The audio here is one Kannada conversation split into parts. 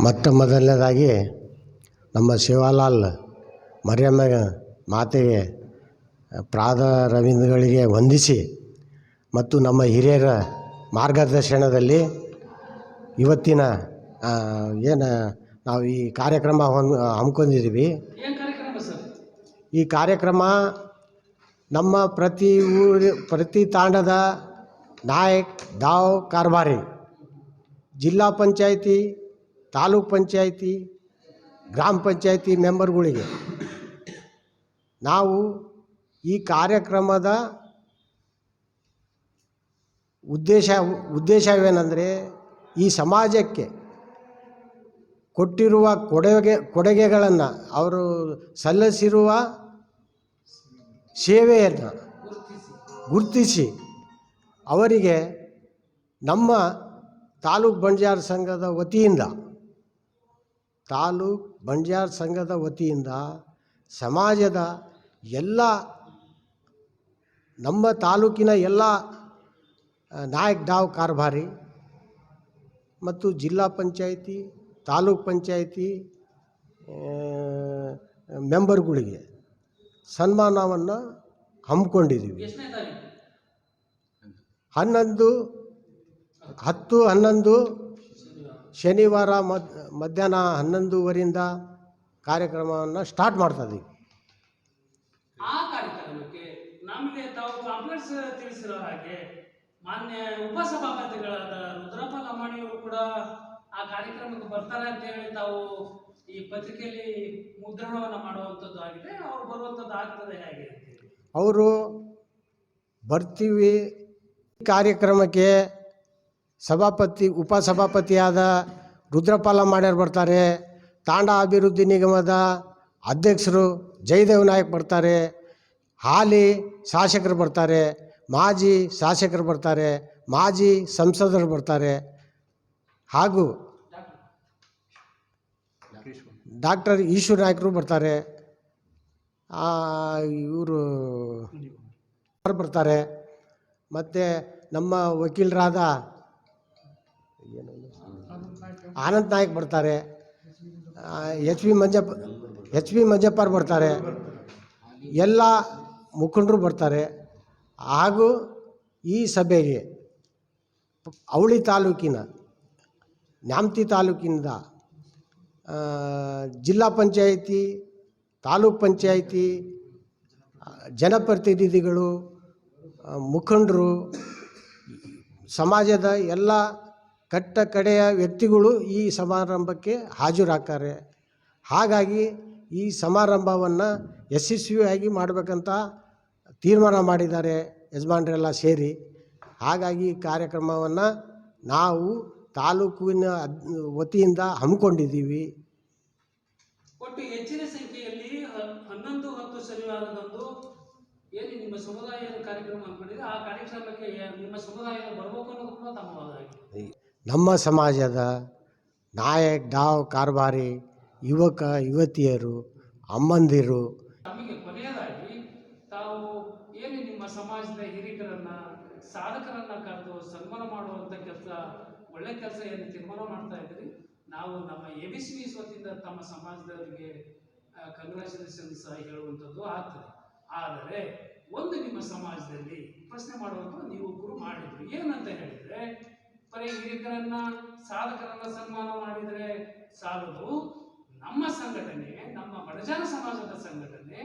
ಮೊಟ್ಟ ಮೊದಲನೇದಾಗಿ ನಮ್ಮ ಶಿವಲಾಲ್ ಮರಿಯಮ್ಮ ಮಾತೆಗೆ ಪ್ರಾದ ರವೀಂದ್ರಗಳಿಗೆ ವಂದಿಸಿ ಮತ್ತು ನಮ್ಮ ಹಿರಿಯರ ಮಾರ್ಗದರ್ಶನದಲ್ಲಿ ಇವತ್ತಿನ ಏನು ನಾವು ಈ ಕಾರ್ಯಕ್ರಮ ಹೊಂದ್ ಹಮ್ಮಿಕೊಂಡಿದ್ದೀವಿ. ಈ ಕಾರ್ಯಕ್ರಮ ನಮ್ಮ ಪ್ರತಿ ಊರಿ ಪ್ರತಿ ತಾಂಡದ ನಾಯಕ್ ದಾವ್ ಕಾರ್ಬಾರಿ ಜಿಲ್ಲಾ ಪಂಚಾಯಿತಿ ತಾಲೂಕ್ ಪಂಚಾಯಿತಿ, ಗ್ರಾಮ ಪಂಚಾಯಿತಿ ಮೆಂಬರ್ಗಳಿಗೆ ನಾವು ಈ ಕಾರ್ಯಕ್ರಮದ ಉದ್ದೇಶ, ಉದ್ದೇಶವೇನೆಂದರೆ ಈ ಸಮಾಜಕ್ಕೆ ಕೊಟ್ಟಿರುವ ಕೊಡುಗೆ, ಕೊಡುಗೆಗಳನ್ನು ಅವರು ಸಲ್ಲಿಸಿರುವ ಸೇವೆಯನ್ನು ಗುರುತಿಸಿ ಅವರಿಗೆ ನಮ್ಮ ತಾಲೂಕು ಬಂಜಾರ ಸಂಘದ ವತಿಯಿಂದ ತಾಲೂಕ್ ಬಂಜಾರ ಸಂಘದ ವತಿಯಿಂದ ಸಮಾಜದ ಎಲ್ಲ ನಮ್ಮ ತಾಲೂಕಿನ ಎಲ್ಲ ನಾಯಕ್ ಡಾವ್ ಕಾರ್ಭಾರಿ ಮತ್ತು ಜಿಲ್ಲಾ ಪಂಚಾಯಿತಿ ತಾಲೂಕ್ ಪಂಚಾಯಿತಿ ಮೆಂಬರ್ಗಳಿಗೆ ಸನ್ಮಾನವನ್ನು ಹಮ್ಮಿಕೊಂಡಿದ್ದೀವಿ. ಹನ್ನೊಂದು ಹತ್ತು ಹನ್ನೊಂದು ಶನಿವಾರ ಮಧ್ಯಾಹ್ನ ಹನ್ನೊಂದುವರಿಂದ ಕಾರ್ಯಕ್ರಮವನ್ನು ಸ್ಟಾರ್ಟ್ ಮಾಡ್ತಾ ಇದ್ದೀವಿ ಆ ಕಾರ್ಯಕ್ರಮಕ್ಕೆ ನಮಗೆ ತಾವು ಕಾಂಪ್ಲೆಕ್ಸ್ ತಿಳಿಸಿರೋ ಹಾಗೆ ಮಾನ್ಯ ಉಪಸಭಾಪತಿಗಳಾದ ರುದ್ರಪ್ಪ ಲಮಾಣಿಯವರು ಕೂಡ ಆ ಕಾರ್ಯಕ್ರಮಕ್ಕೆ ಬರ್ತಾರೆ ಅಂತ ಹೇಳಿ ತಾವು ಈ ಪತ್ರಿಕೆಯಲ್ಲಿ ಮುದ್ರಣವನ್ನು ಮಾಡುವಂಥದ್ದು ಆಗಿದೆ ಅವ್ರು ಬರುವಂಥದ್ದು ಆಗ್ತದೆ ಹೇಗೆ. ಅವರು ಬರ್ತೀವಿ ಕಾರ್ಯಕ್ರಮಕ್ಕೆ ಸಭಾಪತಿ, ಉಪಸಭಾಪತಿಯಾದ ರುದ್ರಪಾಲ ಮಾಡ್ಯಾರು ಬರ್ತಾರೆ, ತಾಂಡ ಅಭಿವೃದ್ಧಿ ನಿಗಮದ ಅಧ್ಯಕ್ಷರು ಜಯದೇವ್ ನಾಯಕ್ ಬರ್ತಾರೆ, ಹಾಲಿ ಶಾಸಕರು ಬರ್ತಾರೆ, ಮಾಜಿ ಶಾಸಕರು ಬರ್ತಾರೆ, ಮಾಜಿ ಸಂಸದರು ಬರ್ತಾರೆ. ಹಾಗೂ ಡಾಕ್ಟರ್ ಈಶ್ವರ ನಾಯಕರು ಬರ್ತಾರೆ. ಇವರು ಬರ್ತಾರೆ. ಮತ್ತು ನಮ್ಮ ವಕೀಲರಾದ ಆನಂದ್ ನಾಯಕ್ ಬರ್ತಾರೆ. H V Manjappa, H V ಮಂಜಪ್ಪರ್ ಬರ್ತಾರೆ. ಎಲ್ಲ ಮುಖಂಡರು ಬರ್ತಾರೆ. ಹಾಗೂ ಈ ಸಭೆಗೆ ಅವಳಿ ತಾಲೂಕಿನ, ನ್ಯಾಮತಿ ತಾಲೂಕಿನಿಂದ ಜಿಲ್ಲಾ ಪಂಚಾಯಿತಿ, ತಾಲೂಕ್ ಪಂಚಾಯಿತಿ ಜನಪ್ರತಿನಿಧಿಗಳು ಮುಖಂಡರು, ಸಮಾಜದ ಎಲ್ಲ ಕಟ್ಟ ಕಡೆಯ ವ್ಯಕ್ತಿಗಳು ಈ ಸಮಾರಂಭಕ್ಕೆ ಹಾಜರಾಗ್ತಾರೆ. ಹಾಗಾಗಿ ಈ ಸಮಾರಂಭವನ್ನು ಯಶಸ್ವಿಯಾಗಿ ಮಾಡಬೇಕಂತ ತೀರ್ಮಾನ ಮಾಡಿದ್ದಾರೆ ಯಜಮಾನರೆಲ್ಲ ಸೇರಿ. ಹಾಗಾಗಿ ಈ ಕಾರ್ಯಕ್ರಮವನ್ನು ನಾವು ತಾಲೂಕಿನ ವತಿಯಿಂದ ಹಮ್ಮಿಕೊಂಡಿದ್ದೀವಿ. ಒಟ್ಟು ಹೆಚ್ಚಿನ ಸಂಖ್ಯೆಯಲ್ಲಿ ಹನ್ನೊಂದು ಹತ್ತು ಶನಿವಾರದಂದು ಏನು ನಿಮ್ಮ ಸಮುದಾಯದ ಕಾರ್ಯಕ್ರಮ ಹಮ್ಮಿಕೊಂಡಿದೆ ಆ ಕಾರ್ಯಕ್ರಮಕ್ಕೆ ನಿಮ್ಮ ಸಮುದಾಯ ಬರಬೇಕು ಅನ್ನೋದು ಕೂಡ ತಮ್ಮ ನಮ್ಮ ಸಮಾಜದ ನಾಯಕ್, ಡಾವ್, ಕಾರ್ಬಾರಿ, ಯುವಕ, ಯುವತಿಯರು, ಅಮ್ಮಂದಿರು. ನಮಗೆ ಕೊನೆಯದಾಗಿ ತಾವು ಏನು ನಿಮ್ಮ ಸಮಾಜದ ಹಿರಿಕರನ್ನ, ಸಾಧಕರನ್ನ ಕರೆದು ಸನ್ಮಾನ ಮಾಡುವಂಥ ಕೆಲಸ, ಒಳ್ಳೆ ಕೆಲಸ ಏನು ತೀರ್ಮಾನ ಮಾಡ್ತಾ ಇದ್ರಿ ನಾವು ನಮ್ಮ ಎ ಬಿ ಸಿ ತಮ್ಮ ಸಮಾಜದವರಿಗೆ ಕಂಗ್ರ್ಯಾಚುಲೇಷನ್ಸ್ ಹೇಳುವಂಥದ್ದು ಆಗ್ತದೆ. ಆದರೆ ಒಂದು ನಿಮ್ಮ ಸಮಾಜದಲ್ಲಿ ಪ್ರಶ್ನೆ ಮಾಡುವಂತ ನೀವು ಗುರು ಮಾಡಿದ್ರು. ಏನಂತ ಹೇಳಿದ್ರೆ ಬರೀ ಹಿರಿಯರನ್ನ ಸಾಧಕರನ್ನ ಸನ್ಮಾನ ಮಾಡಿದರೆ ಸಾಲದು. ನಮ್ಮ ಸಂಘಟನೆ, ನಮ್ಮ ಬಡಜನ ಸಮಾಜದ ಸಂಘಟನೆ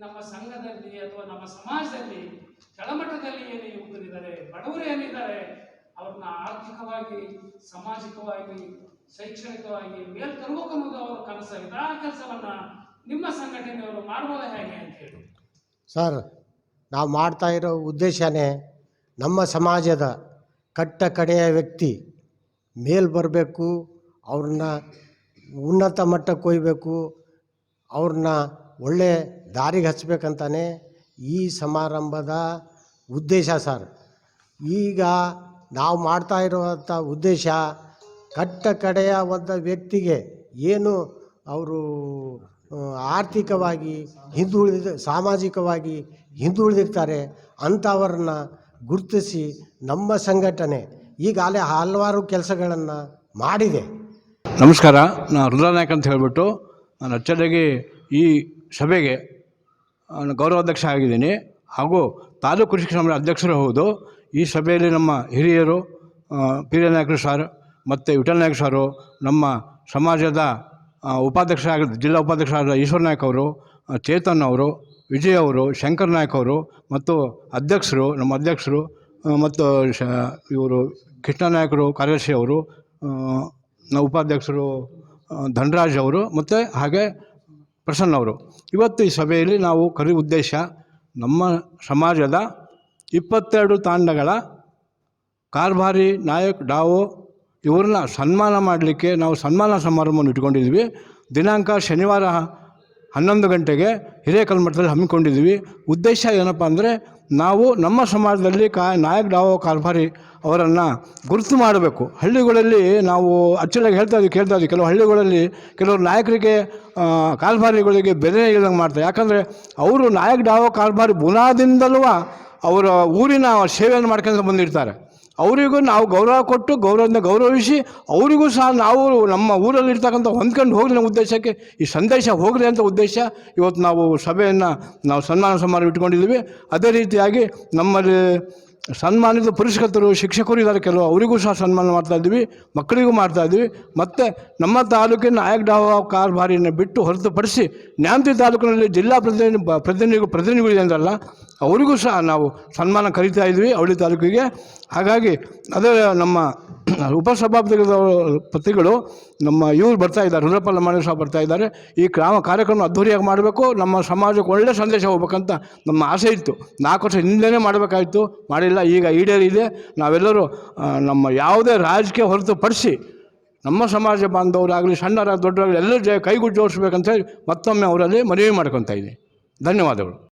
ನಮ್ಮ ಸಂಘದಲ್ಲಿ ಅಥವಾ ನಮ್ಮ ಸಮಾಜದಲ್ಲಿ ಕೆಳಮಟ್ಟದಲ್ಲಿ ಏನು ಯುವಕರಿದ್ದಾರೆ ಬಡವರು ಏನಿದ್ದಾರೆ, ಅವ್ರನ್ನ ಆರ್ಥಿಕವಾಗಿ, ಸಾಮಾಜಿಕವಾಗಿ, ಶೈಕ್ಷಣಿಕವಾಗಿ ಮೇಲ್ ತರಬೇಕು ಅನ್ನೋದು ಅವರ ಕನಸಾಗಿದೆ ಆ ಕೆಲಸವನ್ನ ನಿಮ್ಮ ಸಂಘಟನೆಯವರು ಮಾಡ್ಬೋದ ಹೇಗೆ ಅಂತ ಹೇಳಿ. ಸರ್, ನಾವು ಮಾಡ್ತಾ ಇರೋ ಉದ್ದೇಶನೇ ನಮ್ಮ ಸಮಾಜದ ಕಟ್ಟ ಕಡೆಯ ವ್ಯಕ್ತಿ ಮೇಲೆ ಬರಬೇಕು, ಅವ್ರನ್ನ ಉನ್ನತ ಮಟ್ಟಕ್ಕೆ ಒಯ್ಯಬೇಕು ಅವ್ರನ್ನ ಒಳ್ಳೆ ದಾರಿಗೆ ಹಚ್ಬೇಕಂತಾನೆ ಈ ಸಮಾರಂಭದ ಉದ್ದೇಶ ಸರ್. ಈಗ ನಾವು ಮಾಡ್ತಾ ಇರುವಂಥ ಉದ್ದೇಶ ಕಟ್ಟ ಕಡೆಯ ಒಂದು ವ್ಯಕ್ತಿಗೆ ಏನು ಅವರು ಆರ್ಥಿಕವಾಗಿ ಹಿಂದುಳಿದ, ಸಾಮಾಜಿಕವಾಗಿ ಹಿಂದುಳಿದಿರ್ತಾರೆ ಅಂಥವ್ರನ್ನ ಗುರುತಿಸಿ ನಮ್ಮ ಸಂಘಟನೆ ಈಗಾಗಲೇ ಹಲವಾರು ಕೆಲಸಗಳನ್ನು ಮಾಡಿದೆ. ನಮಸ್ಕಾರ, ನಾನು ರುದ್ರನಾಯಕ್ ಅಂತ ಹೇಳಿಬಿಟ್ಟು ನಾನು ಅಚ್ಚರಿಯಾಗಿ ಈ ಸಭೆಗೆ ನಾನು ಗೌರವಾಧ್ಯಕ್ಷ ಆಗಿದ್ದೀನಿ. ಹಾಗೂ ತಾಲೂಕು ಕೃಷಿ ಸಂಘದ ಅಧ್ಯಕ್ಷರು ಹೌದು. ಈ ಸಭೆಯಲ್ಲಿ ನಮ್ಮ ಹಿರಿಯರು ಪೀರ್ಯ ನಾಯಕರು ಸರ್ ಮತ್ತು ವಿಠಲ್ ನಾಯಕ್ ಸಾರು, ನಮ್ಮ ಸಮಾಜದ ಉಪಾಧ್ಯಕ್ಷರಾಗಿದ್ದ ಜಿಲ್ಲಾ ಉಪಾಧ್ಯಕ್ಷರಾದ ಈಶ್ವರ ನಾಯಕ್ ಅವರು ಚೇತನ್ ಅವರು ವಿಜಯ್ ಅವರು, ಶಂಕರ್ ನಾಯಕ್ ಅವರು ಮತ್ತು ಅಧ್ಯಕ್ಷರು, ನಮ್ಮ ಅಧ್ಯಕ್ಷರು ಮತ್ತು ಶ, ಇವರು ಕೃಷ್ಣ ನಾಯಕರು, ಕಾರ್ಯದರ್ಶಿ ಅವರು ನಮ್ಮ ಉಪಾಧ್ಯಕ್ಷರು ಧನರಾಜ್ ಅವರು ಮತ್ತು ಹಾಗೆ ಪ್ರಸನ್ನ ಅವರು. ಇವತ್ತು ಈ ಸಭೆಯಲ್ಲಿ ನಾವು ಕರಿ ಉದ್ದೇಶ ನಮ್ಮ ಸಮಾಜದ ಇಪ್ಪತ್ತೆರಡು ತಾಂಡಗಳ ಕಾರ್ಭಾರಿ ನಾಯಕ್ ಡಾವೋ ಇವ್ರನ್ನ ಸನ್ಮಾನ ಮಾಡಲಿಕ್ಕೆ ನಾವು ಸನ್ಮಾನ ಸಮಾರಂಭವನ್ನು ಇಟ್ಕೊಂಡಿದ್ವಿ. ದಿನಾಂಕ ಶನಿವಾರ ಹನ್ನೊಂದು ಗಂಟೆಗೆ ಹಿರೇಕಲ್ಮಠದಲ್ಲಿ ಹಮ್ಮಿಕೊಂಡಿದ್ವಿ. ಉದ್ದೇಶ ಏನಪ್ಪ ಅಂದರೆ ನಾವು ನಮ್ಮ ಸಮಾಜದಲ್ಲಿ ಕಾ ನಾಯಕ್ ಡಾವೋ ಕಾರ್ಭಾರಿ ಅವರನ್ನು ಗುರುತು ಮಾಡಬೇಕು. ಹಳ್ಳಿಗಳಲ್ಲಿ ನಾವು ಅಚ್ಚಲಾಗಿ ಹೇಳ್ತಾ ಇದ್ವಿ, ಕೇಳ್ತಾ ಇದ್ದೀವಿ ಕೆಲವು ಹಳ್ಳಿಗಳಲ್ಲಿ ಕೆಲವರು ನಾಯಕರಿಗೆ ಕಾಲ್ಭಾರಿಗಳಿಗೆ ಬೆಲೆ ಇಲ್ಲದಂಗೆ ಮಾಡ್ತಾರೆ. ಯಾಕಂದರೆ ಅವರು ನಾಯಕ್ ಡಾವೋ ಕಾರ್ಭಾರಿ ಬುನಾದಿಂದಲೂ ಅವರ ಊರಿನ ಸೇವೆಯನ್ನು ಮಾಡ್ಕೊಂಡು ಬಂದಿರ್ತಾರೆ. ಅವರಿಗೂ ನಾವು ಗೌರವ ಕೊಟ್ಟು ಗೌರವದಿಂದ ಗೌರವಿಸಿ ಅವರಿಗೂ ಸಹ ನಾವು ನಮ್ಮ ಊರಲ್ಲಿರ್ತಕ್ಕಂಥ ಹೊಂದ್ಕೊಂಡು ಹೋಗಲಿ ನಮ್ಮ ಉದ್ದೇಶಕ್ಕೆ ಈ ಸಂದೇಶ ಹೋಗಲಿ ಅಂತ ಉದ್ದೇಶ ಇವತ್ತು ನಾವು ಸಭೆಯನ್ನು ನಾವು ಸನ್ಮಾನ ಸಮಾರಂಭ ಇಟ್ಕೊಂಡಿದ್ದೀವಿ. ಅದೇ ರೀತಿಯಾಗಿ ನಮ್ಮಲ್ಲಿ ಸನ್ಮಾನಿತ ಪುರಸ್ಕೃತರು ಶಿಕ್ಷಕರು ಇದ್ದಾರೆ ಕೆಲವು. ಅವರಿಗೂ ಸಹ ಸನ್ಮಾನ ಮಾಡ್ತಾ ಇದ್ದೀವಿ. ಮಕ್ಕಳಿಗೂ ಮಾಡ್ತಾ ಇದ್ದೀವಿ. ಮತ್ತು ನಮ್ಮ ತಾಲೂಕಿನ ನಾಯಕ್ ಕಾರ್ ಕಾರ್ಭಾರಿಯನ್ನು ಬಿಟ್ಟು ಹೊರತುಪಡಿಸಿ ನ್ಯಾಮತಿ ತಾಲೂಕಿನಲ್ಲಿ ಜಿಲ್ಲಾ ಪ್ರತಿನಿಧಿ ಪ್ರತಿನಿಧಿಗಳು ಪ್ರತಿನಿಧಿಗಳು ಅಂದ್ರಲ್ಲ, ಅವರಿಗೂ ಸಹ ನಾವು ಸನ್ಮಾನ ಕರಿತಾ ಇದ್ವಿ ಅವಳಿ ತಾಲೂಕಿಗೆ. ಹಾಗಾಗಿ ಅದೇ ನಮ್ಮ ಉಪಸಭಾಪತಿಗಳು, ಪತಿಗಳು ನಮ್ಮ ಇವರು ಬರ್ತಾ ಇದ್ದಾರೆ, ರುದ್ರಪ್ಪ ಲಮಾಣಿ ಸಹ ಬರ್ತಾ ಇದ್ದಾರೆ. ಈ ಗ್ರಾಮ ಕಾರ್ಯಕ್ರಮ ಅದ್ಧೂರಿಯಾಗಿ ಮಾಡಬೇಕು. ನಮ್ಮ ಸಮಾಜಕ್ಕೆ ಒಳ್ಳೆ ಸಂದೇಶ ಹೋಗ್ಬೇಕಂತ ನಮ್ಮ ಆಸೆ ಇತ್ತು. ನಾಲ್ಕು ವರ್ಷ ಹಿಂದೆನೇ ಮಾಡಬೇಕಾಯಿತು. ಮಾಡಿಲ್ಲ, ಈಗ ಈಡೇರಿದೆ. ನಾವೆಲ್ಲರೂ ನಮ್ಮ ಯಾವುದೇ ರಾಜಕೀಯ ಹೊರತುಪಡಿಸಿ ನಮ್ಮ ಸಮಾಜ ಬಾಂಧವರಾಗಲಿ ಸಣ್ಣರ ದೊಡ್ಡರಾಗಲಿ, ಎಲ್ಲರೂ ಜ, ಕೈಗೂ ಜೋಡಿಸ್ಬೇಕಂತ ಹೇಳಿ ಮತ್ತೊಮ್ಮೆ ಅವರಲ್ಲಿ ಮನವಿ ಮಾಡ್ಕೊತಾ ಇದ್ದೀನಿ. ಧನ್ಯವಾದಗಳು.